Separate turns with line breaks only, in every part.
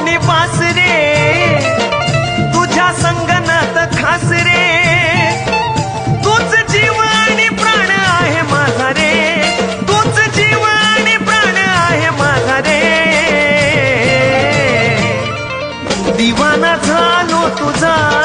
कोणी पास रे? तुझ्या संगनात खास रे? तूच जीव आणि प्राण आहे माझा रे. तूच जीव आणि प्राण आहे माझा रे. दिवाना झालो तुझा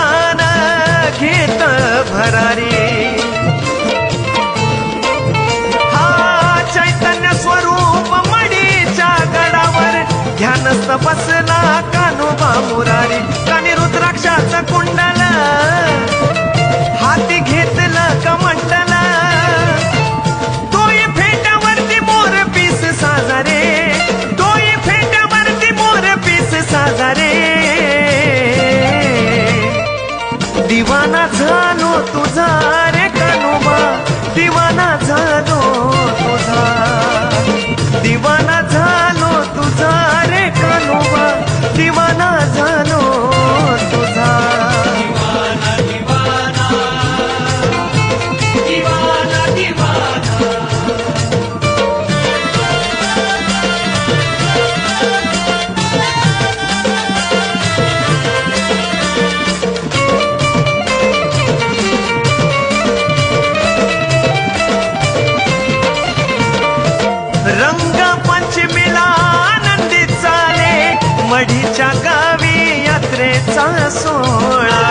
ज्ञान घेत भरारी। हा चैतन्य स्वरूप मडीच्या गडावर ध्यानस्थ बसला última 啊，嗦啊。